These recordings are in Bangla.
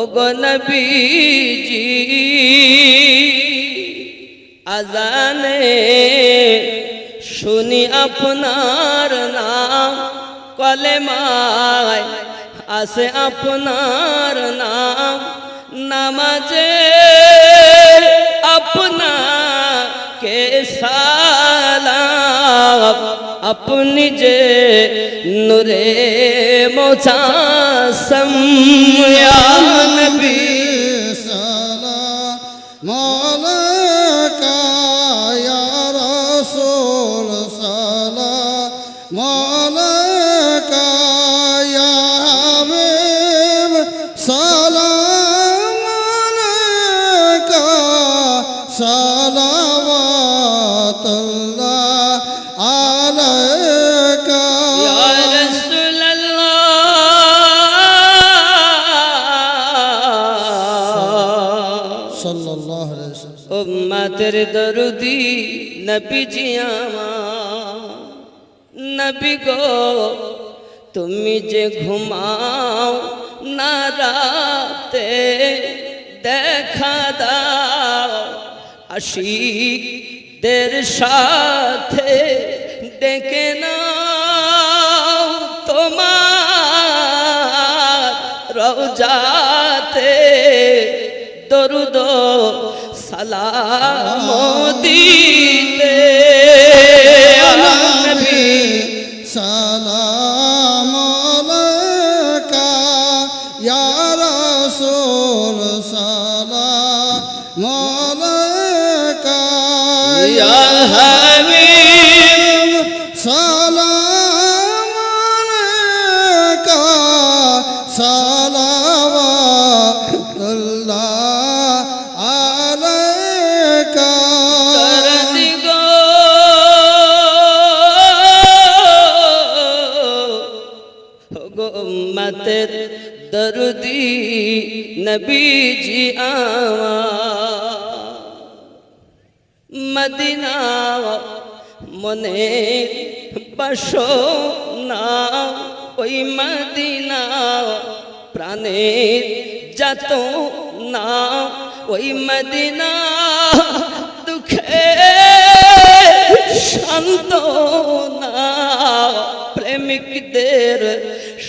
ও গো নবীজি, আজানে শুনি আপনার নাম, কলেমায় আসে আপনার নাম, নামাজে আপনা কে সালাম, আপনি যে নুরে মোচাসম कसम या नबी صلوات الله عليه উম্মাতের দরুদি নবীজি আমার। নবী গো, তুমি যে ঘুমাও না রাতে, দেখা দাও আশিকদের সাথে, ডেকে নাও তোমার রওজাতে। দরুদ সালাম দিতে নবী সালাম আলাইকা ইয়া রাসূল সালাম আলাইকা ইয়া উম্মতের দরদি নবীজি আমার মদিনা মনে বসো না ওই মদিনা প্রাণের যত না ওই মদিনা দুঃখে শান্ত না প্রেমিকদের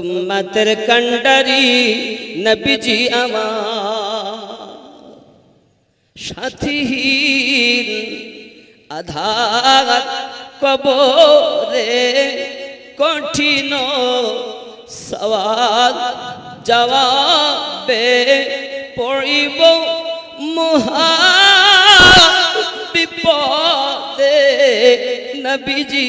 উম্মতের কন্ডারি নবীজি আমার সাথীহীন আধার কবরে কঠিন সওয়াল জবাবে পড়িব মহা বিপদে নবীজি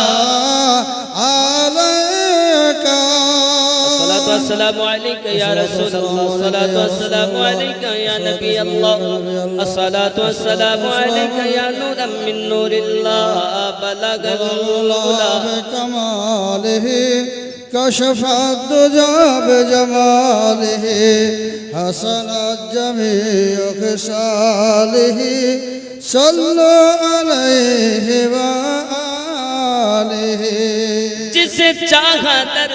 والسلام عليك يا رسول الله الصلاة والسلام عليك يا نبي الله الصلاة والسلام عليك يا نورا من نور الله بلغ الله بكماله كشف الدجى بجماله حسن الجميع خصاله صلوا عليه وآله جسے چاہا در